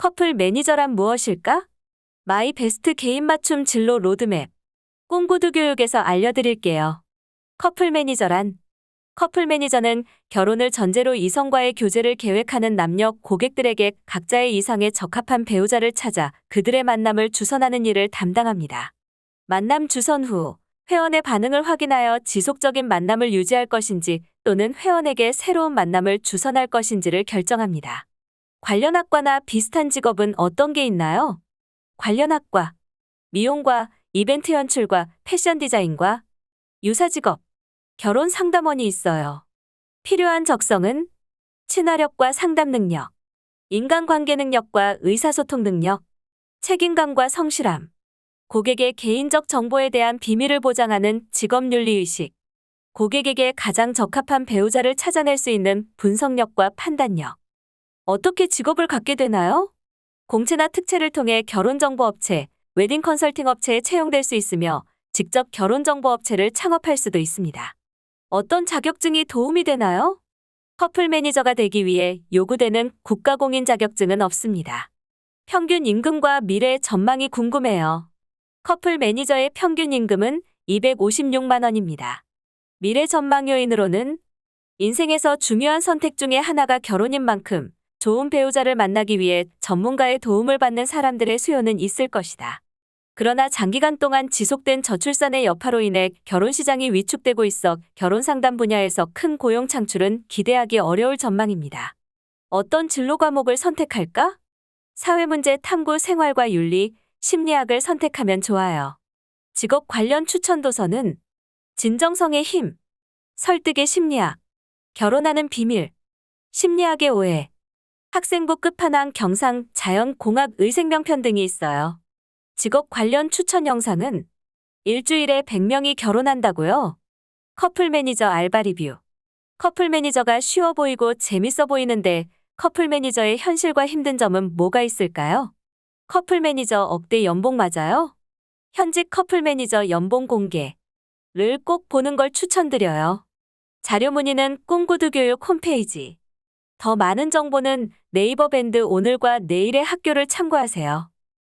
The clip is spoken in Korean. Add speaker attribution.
Speaker 1: 커플 매니저란 무엇일까? 마이 베스트 개인 맞춤 진로 로드맵. 꿈구두 교육에서 알려드릴게요. 커플 매니저란 커플 매니저는 결혼을 전제로 이성과의 교제를 계획하는 남녀 고객들에게 각자의 이상에 적합한 배우자를 찾아 그들의 만남을 주선하는 일을 담당합니다. 만남 주선 후 회원의 반응을 확인하여 지속적인 만남을 유지할 것인지 또는 회원에게 새로운 만남을 주선할 것인지를 결정합니다. 관련 학과나 비슷한 직업은 어떤 게 있나요? 관련 학과, 미용과 이벤트 연출과 패션 디자인과 유사 직업, 결혼 상담원이 있어요. 필요한 적성은 친화력과 상담 능력, 인간관계 능력과 의사소통 능력, 책임감과 성실함, 고객의 개인적 정보에 대한 비밀을 보장하는 직업윤리의식, 고객에게 가장 적합한 배우자를 찾아낼 수 있는 분석력과 판단력. 어떻게 직업을 갖게 되나요? 공채나 특채를 통해 결혼정보업체, 웨딩 컨설팅 업체에 채용될 수 있으며 직접 결혼정보업체를 창업할 수도 있습니다. 어떤 자격증이 도움이 되나요? 커플 매니저가 되기 위해 요구되는 국가공인 자격증은 없습니다. 평균 임금과 미래의 전망이 궁금해요. 커플 매니저의 평균 임금은 256만 원입니다. 미래 전망 요인으로는 인생에서 중요한 선택 중에 하나가 결혼인 만큼 좋은 배우자를 만나기 위해 전문가의 도움을 받는 사람들의 수요는 있을 것이다. 그러나 장기간 동안 지속된 저출산의 여파로 인해 결혼 시장이 위축되고 있어 결혼 상담 분야에서 큰 고용 창출은 기대하기 어려울 전망입니다. 어떤 진로 과목을 선택할까? 사회 문제 탐구 생활과 윤리, 심리학을 선택하면 좋아요. 직업 관련 추천 도서는 진정성의 힘, 설득의 심리학, 결혼하는 비밀, 심리학의 오해, 학생부 끝판왕 경상 자연공학 의생명편 등이 있어요. 직업 관련 추천 영상은 일주일에 100명이 결혼한다고요? 커플 매니저 알바 리뷰. 커플 매니저가 쉬워 보이고 재밌어 보이는데 커플 매니저의 현실과 힘든 점은 뭐가 있을까요? 커플 매니저 억대 연봉 맞아요? 현직 커플 매니저 연봉 공개를 꼭 보는 걸 추천드려요. 자료 문의는 꿈구두 교육 홈페이지. 더 많은 정보는 네이버 밴드 오늘과 내일의 학교를 참고하세요.